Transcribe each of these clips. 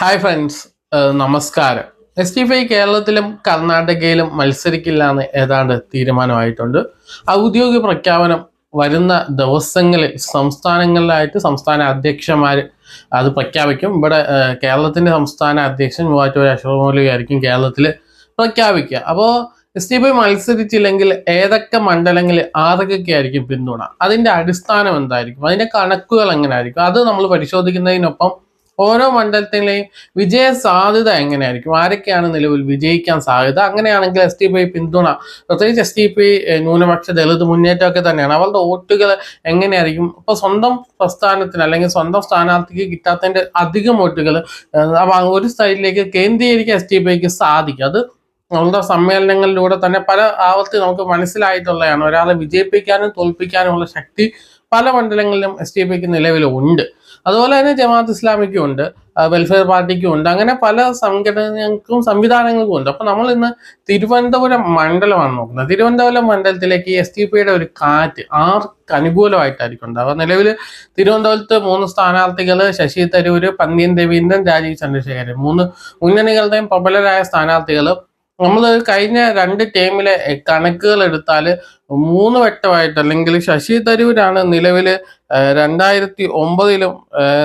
Hi friends നമസ്കാരം. S T ഫൈ കേരളത്തിലും കർണാടകയിലും മത്സരിക്കില്ല എന്ന് ഏതാണ്ട് തീരുമാനമായിട്ടുണ്ട്. ഔദ്യോഗിക പ്രഖ്യാപനം വരുന്ന ദിവസങ്ങളിൽ സംസ്ഥാനങ്ങളിലായിട്ട് സംസ്ഥാന അധ്യക്ഷന്മാർ അത് പ്രഖ്യാപിക്കും. ഇവിടെ കേരളത്തിന്റെ സംസ്ഥാന അധ്യക്ഷൻ മൂവാറ്റുപുഴ അശോകമൗലി ആയിരിക്കും കേരളത്തിൽ പ്രഖ്യാപിക്കുക. അപ്പോൾ എസ് ടി പി മത്സരിച്ചില്ലെങ്കിൽ ഏതൊക്കെ മണ്ഡലങ്ങളിൽ ആരൊക്കെ ആയിരിക്കും പിന്തുണ? അതിന്റെ അടിസ്ഥാനം എന്തായിരിക്കും? അതിന്റെ കണക്കുകൾ എങ്ങനെയായിരിക്കും അത് നമ്മൾ പരിശോധിക്കുന്നതിനൊപ്പം ഓരോ മണ്ഡലത്തിലെയും വിജയ സാധ്യത എങ്ങനെയായിരിക്കും? ആരൊക്കെയാണ് നിലവിൽ വിജയിക്കാൻ സാധ്യത? അങ്ങനെയാണെങ്കിൽ എസ് ടി പി പിന്തുണ പ്രത്യേകിച്ച് എസ് ടി പി ന്യൂനപക്ഷ ദളിത് മുന്നേറ്റമൊക്കെ തന്നെയാണ്. അവരുടെ വോട്ടുകൾ എങ്ങനെയായിരിക്കും? ഇപ്പൊ സ്വന്തം പ്രസ്ഥാനത്തിന് അല്ലെങ്കിൽ സ്വന്തം സ്ഥാനാർത്ഥിക്ക് കിട്ടാത്തതിന്റെ അധികം വോട്ടുകൾ ഒരു സൈഡിലേക്ക് കേന്ദ്രീകരിക്കാൻ എസ് ടി പിക്ക് സാധിക്കും. അത് നമ്മുടെ സമ്മേളനങ്ങളിലൂടെ തന്നെ പല ആവർത്തി നമുക്ക് മനസ്സിലായിട്ടുള്ളതാണ്. ഒരാളെ വിജയിപ്പിക്കാനും തോൽപ്പിക്കാനുമുള്ള ശക്തി പല മണ്ഡലങ്ങളിലും എസ് ടി പിക്ക് നിലവിലുണ്ട്. അതുപോലെ തന്നെ ജമാഅത്ത് ഇസ്ലാമിക്കും ഉണ്ട് വെൽഫെയർ പാർട്ടിക്കും ഉണ്ട് അങ്ങനെ പല സംഘടനകൾക്കും സംവിധാനങ്ങൾക്കും ഉണ്ട്. അപ്പൊ നമ്മൾ ഇന്ന് തിരുവനന്തപുരം മണ്ഡലമാണ് നോക്കുന്നത്. തിരുവനന്തപുരം മണ്ഡലത്തിലേക്ക് എസ് ടി പിയുടെ ഒരു കാറ്റ് ആർക്ക് അനുകൂലമായിട്ടായിരിക്കും ഉണ്ടാവുക? നിലവിൽ തിരുവനന്തപുരത്ത് മൂന്ന് സ്ഥാനാർത്ഥികൾ ശശി തരൂര് പന്ന്യൻ രവീന്ദ്രൻ രാജീവ് ചന്ദ്രശേഖരൻ. മൂന്ന് മുന്നണികളുടെയും പ്രബലരായ സ്ഥാനാർത്ഥികൾ നമ്മൾ കഴിഞ്ഞ രണ്ട് ടീമിലെ കണക്കുകൾ എടുത്താൽ മൂന്ന് വട്ടമായിട്ട് അല്ലെങ്കിൽ ശശി തരൂരാണ് നിലവിൽ രണ്ടായിരത്തി ഒമ്പതിലും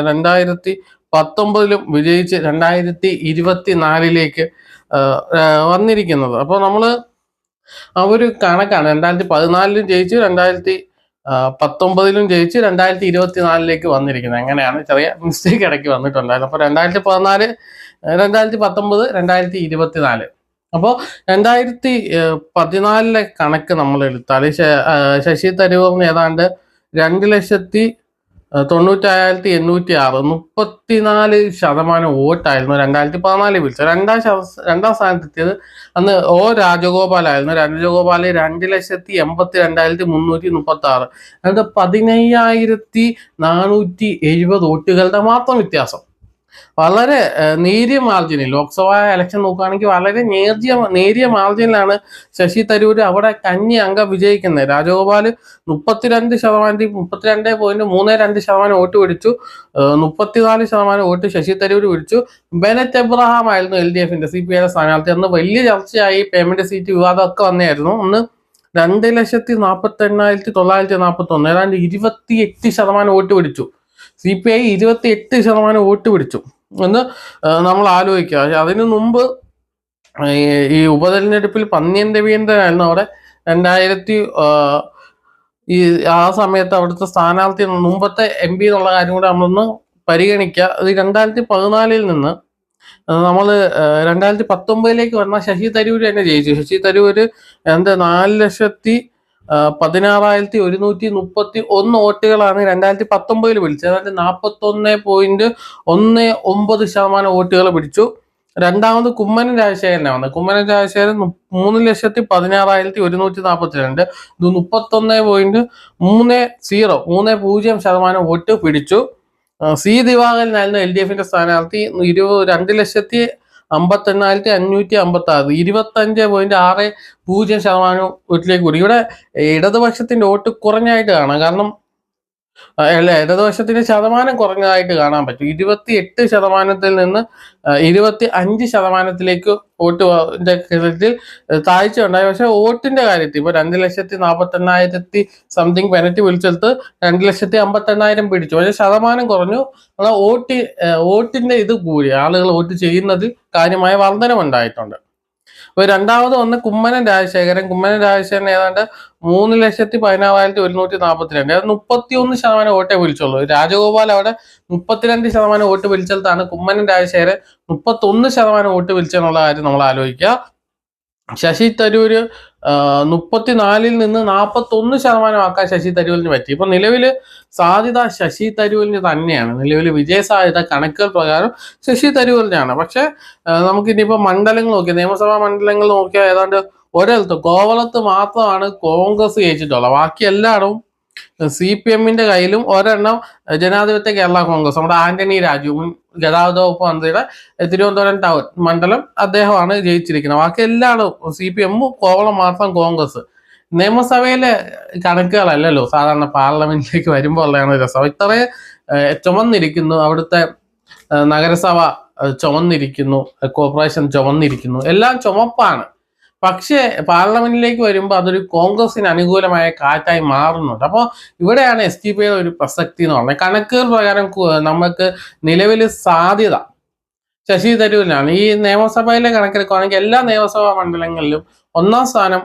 രണ്ടായിരത്തി പത്തൊമ്പതിലും വിജയിച്ച് രണ്ടായിരത്തി ഇരുപത്തി നാലിലേക്ക് വന്നിരിക്കുന്നത്. അപ്പോൾ നമ്മൾ ആ ഒരു കണക്കാണ്. രണ്ടായിരത്തി പതിനാലിലും ജയിച്ചു രണ്ടായിരത്തി പത്തൊമ്പതിലും ജയിച്ച് രണ്ടായിരത്തി ഇരുപത്തി നാലിലേക്ക് വന്നിരിക്കുന്നത്. അങ്ങനെയാണ് ചെറിയ മിസ്റ്റേക്ക് ഇടയ്ക്ക് വന്നിട്ടുണ്ടായിരുന്നു. അപ്പോൾ രണ്ടായിരത്തി പതിനാല് രണ്ടായിരത്തി പത്തൊമ്പത് രണ്ടായിരത്തി ഇരുപത്തി നാല് അപ്പോൾ രണ്ടായിരത്തി പതിനാലിലെ കണക്ക് നമ്മൾ എടുത്താൽ ശശി തരൂറിന് ഏതാണ്ട് രണ്ട് ലക്ഷത്തി തൊണ്ണൂറ്റായിരത്തി എണ്ണൂറ്റി ആറ് മുപ്പത്തിനാല് ശതമാനം വോട്ടായിരുന്നു രണ്ടായിരത്തി പതിനാലിൽ വിളിച്ചത്. രണ്ടാം ശത- രണ്ടാം സ്ഥാനത്തെത്തിയത് അന്ന് ഒ രാജഗോപാലായിരുന്നു. രാജഗോപാൽ രണ്ട് ലക്ഷത്തി എൺപത്തി രണ്ടായിരത്തി മുന്നൂറ്റി മുപ്പത്തി ആറ് അതായത് പതിനയ്യായിരത്തി നാനൂറ്റി എഴുപത് വോട്ടുകളുടെ മാത്രം വ്യത്യാസം. വളരെ നേരിയ മാർജിനിൽ ലോക്സഭാ ഇലക്ഷൻ നോക്കുകയാണെങ്കിൽ വളരെ നേരിയ നേരിയ മാർജിനിലാണ് ശശി തരൂര് അവിടെ കഞ്ഞി അംഗം വിജയിക്കുന്നത്. രാജഗോപാൽ മുപ്പത്തിരണ്ട് ശതമാനത്തിൽ മുപ്പത്തിരണ്ട് പോയിന്റ് മൂന്ന് രണ്ട് ശതമാനം വോട്ട് പിടിച്ചു. മുപ്പത്തിനാല് ശതമാനം വോട്ട് ശശി തരൂര് പിടിച്ചു. ബെനറ്റ് എബ്രഹാം ആയിരുന്നു എൽ ഡി എഫിന്റെ സി പി ഐയുടെ സ്ഥാനാർത്ഥി. അന്ന് വലിയ ചർച്ചയായി. പേയ്മെന്റ് സീറ്റ് വിവാദമൊക്കെ വന്നായിരുന്നു അന്ന് രണ്ട് ലക്ഷത്തി നാൽപ്പത്തി എണ്ണായിരത്തി തൊള്ളായിരത്തി നാൽപ്പത്തി ഒന്ന് ഏതാണ്ട് ഇരുപത്തി എട്ട് ശതമാനം വോട്ട് പിടിച്ചു. സി പി ഐ ഇരുപത്തി എട്ട് ശതമാനം വോട്ട് പിടിച്ചു. എന്ന് നമ്മൾ ആലോചിക്കുക. പക്ഷെ അതിനു മുമ്പ് ഈ ഉപതെരഞ്ഞെടുപ്പിൽ പന്നിയൻ രവീന്ദ്രനായിരുന്നു അവിടെ. രണ്ടായിരത്തി ഈ ആ സമയത്ത് അവിടുത്തെ സ്ഥാനാർത്ഥി മുമ്പത്തെ എം പി എന്നുള്ള കാര്യം കൂടെ നമ്മളൊന്ന് പരിഗണിക്കുക. അത് രണ്ടായിരത്തി പതിനാലിൽ നിന്ന് നമ്മൾ രണ്ടായിരത്തി പത്തൊമ്പതിലേക്ക് വന്ന ശശി തരൂര് തന്നെ ജയിച്ചു. ശശി തരൂര് എന്താ നാല് ലക്ഷത്തി പതിനാറായിരത്തി ഒരുന്നൂറ്റി മുപ്പത്തി ഒന്ന് വോട്ടുകളാണ് രണ്ടായിരത്തി പത്തൊമ്പതിൽ പിടിച്ചത് അതായത് നാൽപ്പത്തി ഒന്ന് പോയിന്റ് ഒന്ന് ഒമ്പത് ശതമാനം വോട്ടുകൾ പിടിച്ചു. രണ്ടാമത് കുമ്മനം രാജശേഖരനാണ് വന്നത്. കുമ്മനം രാജശേഖരൻ മൂന്ന് ലക്ഷത്തി പതിനാറായിരത്തി ഒരുന്നൂറ്റി നാൽപ്പത്തി രണ്ട് ഇത് മുപ്പത്തൊന്ന് പോയിന്റ് മൂന്ന് സീറോ മൂന്ന് പൂജ്യം ശതമാനം വോട്ട് പിടിച്ചു. സി ദിവാകരനായിരുന്നു എൽ ഡി എഫിന്റെ സ്ഥാനാർത്ഥി. ഇരുപത് രണ്ട് ലക്ഷത്തി അമ്പത്തി എണ്ണായിരത്തി അഞ്ഞൂറ്റി അമ്പത്തി ആറ് ഇരുപത്തഞ്ച് പോയിന്റ് ആറ് പൂജ്യം ശതമാനം വോട്ടിലേക്ക് കൂടി. ഇവിടെ ഇടതുപക്ഷത്തിന്റെ വോട്ട് കുറഞ്ഞായിട്ട് കാണാം. കാരണം അല്ല? ഇടതുപക്ഷത്തിന്റെ ശതമാനം കുറഞ്ഞതായിട്ട് കാണാൻ പറ്റും. ഇരുപത്തി എട്ട് ശതമാനത്തിൽ നിന്ന് ഇരുപത്തി അഞ്ച് ശതമാനത്തിലേക്ക് വോട്ട് കാര്യത്തിൽ താഴ്ച ഉണ്ടായി പക്ഷെ വോട്ടിന്റെ കാര്യത്തിൽ ഇപ്പൊ രണ്ട് ലക്ഷത്തി നാൽപ്പത്തി എണ്ണായിരത്തി സംതിങ് പെനറ്റി വിളിച്ചെടുത്ത് രണ്ട് ലക്ഷത്തി അമ്പത്തി എണ്ണായിരം പിടിച്ചു. പക്ഷെ ശതമാനം കുറഞ്ഞു. എന്നാൽ വോട്ട് വോട്ടിന്റെ ഇത് കൂടി ആളുകൾ വോട്ട് ചെയ്യുന്നതിൽ കാര്യമായ വർധനമുണ്ടായിട്ടുണ്ട് ഇപ്പൊ രണ്ടാമത് വന്ന് കുമ്മനം രാജശേഖരൻ. കുമ്മനം രാജശേഖരൻ ഏതാണ്ട് മൂന്ന് ലക്ഷത്തി പതിനാറായിരത്തി ഒരുന്നൂറ്റി നാൽപ്പത്തി രണ്ട് അത് മുപ്പത്തി ഒന്ന് ശതമാനം വോട്ടേ വിളിച്ചുള്ളൂ രാജഗോപാൽ അവിടെ മുപ്പത്തിരണ്ട് ശതമാനം വോട്ട് വിളിച്ചെടുത്താണ് കുമ്മനം രാജശേഖരൻ മുപ്പത്തൊന്ന് ശതമാനം വോട്ട് വിളിച്ചെന്നുള്ള കാര്യം നമ്മൾ ആലോചിക്കുക. ശശി തരൂര് മുപ്പത്തിനാലിൽ നിന്ന് നാൽപ്പത്തി ഒന്ന് ശതമാനമാക്കാൻ ശശി തരൂരിന് പറ്റി. ഇപ്പൊ നിലവിൽ സാധ്യത ശശി തരൂരിന് തന്നെയാണ്. നിലവിൽ വിജയ സാധ്യത കണക്കുകൾ പ്രകാരം ശശി തരൂരിനാണ്. പക്ഷെ നമുക്ക് ഇനിയിപ്പോ മണ്ഡലങ്ങൾ നോക്കിയാൽ നിയമസഭാ മണ്ഡലങ്ങൾ നോക്കിയാൽ ഏതാണ്ട് ഒരിടത്ത് കോവളത്ത് മാത്രമാണ് കോൺഗ്രസ് ജയിച്ചിട്ടുള്ളത്. ബാക്കി എല്ലായിടവും സി പി എമ്മിന്റെ കയ്യിലും ഒരെണ്ണം ജനാധിപത്യ കേരള കോൺഗ്രസ് നമ്മുടെ ആന്റണി രാജു ഗതാഗത വകുപ്പ് മന്ത്രിയുടെ തിരുവനന്തപുരം ടൗൺ മണ്ഡലം അദ്ദേഹമാണ് ജയിച്ചിരിക്കുന്നത്. ബാക്കി എല്ലായിടവും സി പി എമ്മും കോവളം മാത്രം കോൺഗ്രസ്. നിയമസഭയിലെ കണക്കുകളല്ലല്ലോ. സാധാരണ പാർലമെന്റിലേക്ക് വരുമ്പോൾ ഉള്ളതാണ് രസം ഇത്രയും ചുമന്നിരിക്കുന്നു. അവിടുത്തെ നഗരസഭ ചുമന്നിരിക്കുന്നു. കോർപ്പറേഷൻ ചുമന്നിരിക്കുന്നു. എല്ലാം ചുമപ്പാണ്. പക്ഷേ പാർലമെന്റിലേക്ക് വരുമ്പോൾ അതൊരു കോൺഗ്രസിന് അനുകൂലമായ കാറ്റായി മാറുന്നുണ്ട്. അപ്പോൾ ഇവിടെയാണ് എസ് ടി പിയുടെ ഒരു പ്രസക്തി എന്ന് പറഞ്ഞത്. കണക്കുകൾ പ്രകാരം നമുക്ക് നിലവിൽ സാധ്യത ശശി തരൂരിനാണ്. ഈ നിയമസഭയിലെ കണക്കെടുക്കുകയാണെങ്കിൽ എല്ലാ നിയമസഭാ മണ്ഡലങ്ങളിലും ഒന്നാം സ്ഥാനം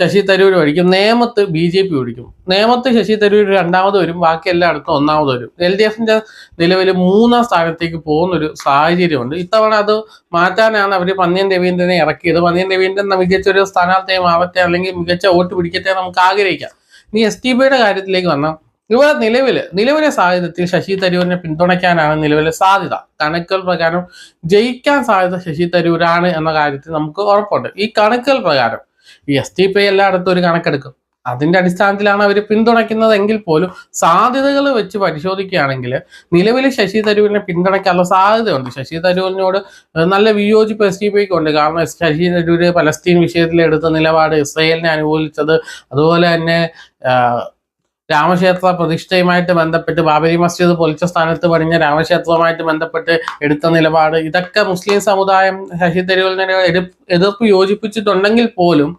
ശശി തരൂർ ഒഴിക്കും. നേമത്ത് ബി ജെ പി ഒഴിക്കും. നേമത്ത് ശശി തരൂർ രണ്ടാമത് വരും. ബാക്കി എല്ലായിടത്തും ഒന്നാമത് വരും. എൽ ഡി എഫിന്റെ നിലവിൽ മൂന്നാം സ്ഥാനത്തേക്ക് പോകുന്നൊരു സാഹചര്യമുണ്ട്. ഇത്തവണ അത് മാറ്റാനാണ് അവർ പന്നിയൻ രവീന്ദ്രനെ ഇറക്കിയത്. പന്നിയൻ രവീന്ദ്രൻ മികച്ചൊരു സ്ഥാനാർത്ഥിയെ ആവട്ടെ അല്ലെങ്കിൽ മികച്ച വോട്ട് പിടിക്കട്ടെ നമുക്ക് ആഗ്രഹിക്കാം. ഇനി എസ് ടി ബിയുടെ കാര്യത്തിലേക്ക് വന്നാൽ ഇവിടെ നിലവിൽ നിലവിലെ സാഹചര്യത്തിൽ ശശി തരൂരിനെ പിന്തുണയ്ക്കാനാണ് നിലവിലെ സാധ്യത. കണക്കുകൾ പ്രകാരം ജയിക്കാൻ സാധ്യത ശശി തരൂരാണ് എന്ന കാര്യത്തിൽ നമുക്ക് ഉറപ്പുണ്ട്. ഈ കണക്കുകൾ പ്രകാരം ഈ എസ് ടി പി എല്ലായിടത്തും ഒരു കണക്കെടുക്കും. അതിന്റെ അടിസ്ഥാനത്തിലാണ് അവർ പിന്തുണയ്ക്കുന്നതെങ്കിൽ പോലും സാധ്യതകൾ വെച്ച് പരിശോധിക്കുകയാണെങ്കിൽ നിലവിൽ ശശി തരൂരിനെ പിന്തുണയ്ക്കാനുള്ള സാധ്യതയുണ്ട്. ശശി തരൂരിനോട് നല്ല വിയോജിപ്പ് എസ് ടി പിക്ക് ഉണ്ട് കാരണം ശശി തരൂര് പലസ്തീൻ വിഷയത്തിൽ എടുത്ത നിലപാട് ഇസ്രയേലിനെ അനുകൂലിച്ചത്. അതുപോലെ തന്നെ രാമക്ഷേത്ര പ്രതിഷ്ഠയുമായിട്ട് ബന്ധപ്പെട്ട് ബാബരി മസ്ജിദ് പൊലിച്ച സ്ഥാനത്ത് പണിഞ്ഞ രാമക്ഷേത്രവുമായിട്ട് ബന്ധപ്പെട്ട് എടുത്ത നിലപാട്. ഇതൊക്കെ മുസ്ലിം സമുദായം ശശി തരൂരിനെ എതിർ- എതിർപ്പ് യോജിപ്പിച്ചിട്ടുണ്ടെങ്കിൽ പോലും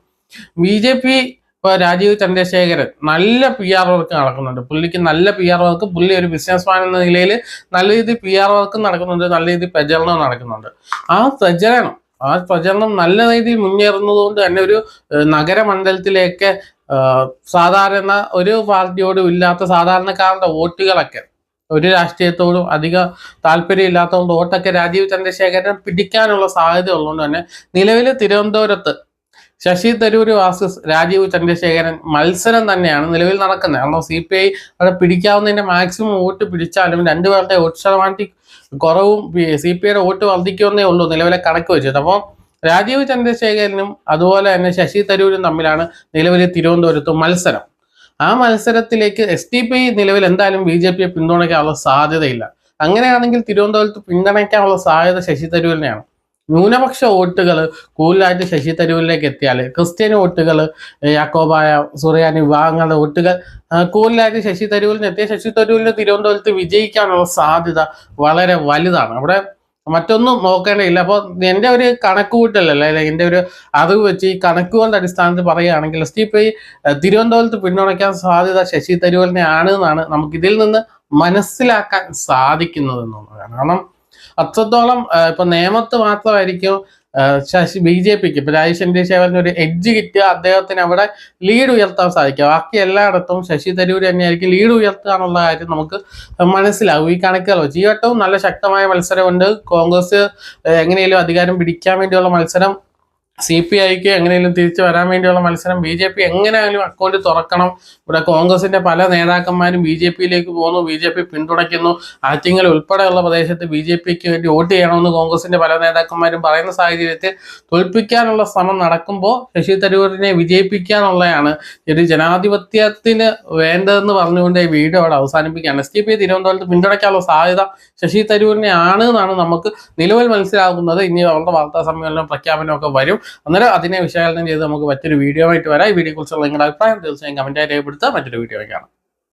ബി ജെ പി ഇപ്പൊ രാജീവ് ചന്ദ്രശേഖരൻ നല്ല പി ആർ വർക്ക് നടക്കുന്നുണ്ട്. പുള്ളിക്ക് നല്ല പി ആർ വർക്ക് പുള്ളി ഒരു ബിസിനസ്മാൻ എന്ന നിലയിൽ നല്ല രീതിയിൽ പി ആർ വർക്ക് നടക്കുന്നുണ്ട് നല്ല രീതിയിൽ പ്രചരണം നടക്കുന്നുണ്ട്. ആ പ്രചരണം ആ പ്രചരണം നല്ല രീതിയിൽ മുന്നേറുന്നത് കൊണ്ട് തന്നെ ഒരു നഗരമണ്ഡലത്തിലേക്ക് സാധാരണ ഒരു പാർട്ടിയോടും ഇല്ലാത്ത സാധാരണക്കാരുടെ വോട്ടുകളൊക്കെ ഒരു രാഷ്ട്രീയത്തോടും അധിക താല്പര്യം ഇല്ലാത്തതുകൊണ്ട് വോട്ടൊക്കെ രാജീവ് ചന്ദ്രശേഖരൻ പിടിക്കാനുള്ള സാധ്യത ഉള്ളതുകൊണ്ട് തന്നെ നിലവിൽ തിരുവനന്തപുരത്ത് ശശി തരൂർ വാസസ് രാജീവ് ചന്ദ്രശേഖരൻ മത്സരം തന്നെയാണ് നിലവിൽ നടക്കുന്നത്. കാരണം സി പി ഐ അവിടെ പിടിക്കാവുന്നതിന്റെ മാക്സിമം വോട്ട് പിടിച്ചാലും രണ്ടുപേരുടെ വോട്ട് ശതമാനത്തിൽ കുറവും സി പി ഐയുടെ വോട്ട് വർദ്ധിക്കുമെന്നേ ഉള്ളൂ നിലവിലെ കണക്ക് വെച്ചിട്ട് അപ്പോൾ രാജീവ് ചന്ദ്രശേഖരനും അതുപോലെ തന്നെ ശശി തരൂരും തമ്മിലാണ് നിലവിൽ തിരുവനന്തപുരത്ത് മത്സരം. ആ മത്സരത്തിലേക്ക് എസ് ടി പി നിലവിൽ എന്തായാലും ബി ജെ പിയെ പിന്തുണയ്ക്കാനുള്ള സാധ്യതയില്ല. അങ്ങനെയാണെങ്കിൽ തിരുവനന്തപുരത്ത് പിന്തുണയ്ക്കാനുള്ള സാധ്യത ശശി തരൂരിനെയാണ്. ന്യൂനപക്ഷ വോട്ടുകൾ കൂടുതലായിട്ട് ശശി തരൂരിലേക്ക് എത്തിയാൽ ക്രിസ്ത്യൻ വോട്ടുകൾ യാക്കോബായ സുറിയാനി വിഭാഗങ്ങളുടെ വോട്ടുകൾ കൂടുതലായിട്ട് ശശി തരൂരിന് എത്തിയ ശശി തരൂരിന് തിരുവനന്തപുരത്ത് വിജയിക്കാനുള്ള സാധ്യത വളരെ വലുതാണ്. അവിടെ മറ്റൊന്നും നോക്കേണ്ടതില്ല. അപ്പോൾ എന്റെ ഒരു കണക്കുകൂട്ടലല്ല അല്ലെ എന്റെ ഒരു അറിവ് വെച്ച് ഈ കണക്കുകളുടെ അടിസ്ഥാനത്തിൽ പറയുകയാണെങ്കിൽ എസ് ടി പി തിരുവനന്തപുരത്ത് പിന്തുണയ്ക്കാൻ സാധ്യത ശശി തരൂരിനെ ആണ് എന്നാണ് നമുക്ക് ഇതിൽ നിന്ന് മനസ്സിലാക്കാൻ സാധിക്കുന്നത് എന്നുള്ളതാണ്. കാരണം അത്രത്തോളം ഇപ്പൊ നിയമത്ത് മാത്രമായിരിക്കും ശശി ബി ജെ പിക്ക്. ഇപ്പൊ രാജേഷ് ചന്ദ്രശേഖരന് ഒരു എഡ്ജ് കിട്ടിയ അദ്ദേഹത്തിന് അവിടെ ലീഡ് ഉയർത്താൻ സാധിക്കും. ബാക്കി എല്ലായിടത്തും ശശി തരൂർ തന്നെയായിരിക്കും ലീഡ് ഉയർത്തുക എന്നുള്ള കാര്യം നമുക്ക് മനസ്സിലാവും. ഈ കണക്കുകൾ വെച്ച്. ഈ വട്ടവും നല്ല ശക്തമായ മത്സരമുണ്ട്. കോൺഗ്രസ് എങ്ങനെയെങ്കിലും എങ്ങനെയും അധികാരം പിടിക്കാൻ വേണ്ടിയുള്ള മത്സരം സി പി ഐക്ക് എങ്ങനെയും തിരിച്ചു വരാൻ വേണ്ടിയുള്ള മത്സരം ബി ജെ പി എങ്ങനെയായാലും അക്കൗണ്ട് തുറക്കണം. ഇവിടെ കോൺഗ്രസിന്റെ പല നേതാക്കന്മാരും ബി ജെ പിയിലേക്ക് പോകുന്നു. ബി ജെ പി പിന്തുണയ്ക്കുന്നു. ആറ്റിങ്ങൽ ഉൾപ്പെടെയുള്ള പ്രദേശത്ത് ബി ജെ പിക്ക് വേണ്ടി വോട്ട് ചെയ്യണമെന്ന് കോൺഗ്രസിന്റെ പല നേതാക്കന്മാരും പറയുന്ന സാഹചര്യത്തിൽ തോൽപ്പിക്കാനുള്ള ശ്രമം നടക്കുമ്പോൾ ശശി തരൂരിനെ വിജയിപ്പിക്കാനുള്ളതാണ് ഒരു ജനാധിപത്യത്തിന് വേണ്ടതെന്ന് പറഞ്ഞുകൊണ്ട് ഈ വീഡിയോ അവിടെ അവസാനിപ്പിക്കുകയാണ്. എസ് ടി പി തിരുവനന്തപുരത്ത് പിന്തുണയ്ക്കാനുള്ള സാധ്യത ശശി തരൂരിനെ ആണ് എന്നാണ് നമുക്ക് നിലവിൽ മനസ്സിലാകുന്നത്. ഇനി അവരുടെ വാർത്താ സമ്മേളനം പ്രഖ്യാപനമൊക്കെ വരും. അന്നേരം അതിനെ വിശകലനം ചെയ്ത് നമുക്ക് മറ്റൊരു വീഡിയോ ആയിട്ട് വരാം. ഈ വീഡിയോ കുറിച്ചുള്ള നിങ്ങളുടെ അഭിപ്രായം തീർച്ചയായും കമന്റായി രേഖപ്പെടുത്തുക. മറ്റൊരു വീഡിയോ കാണാം.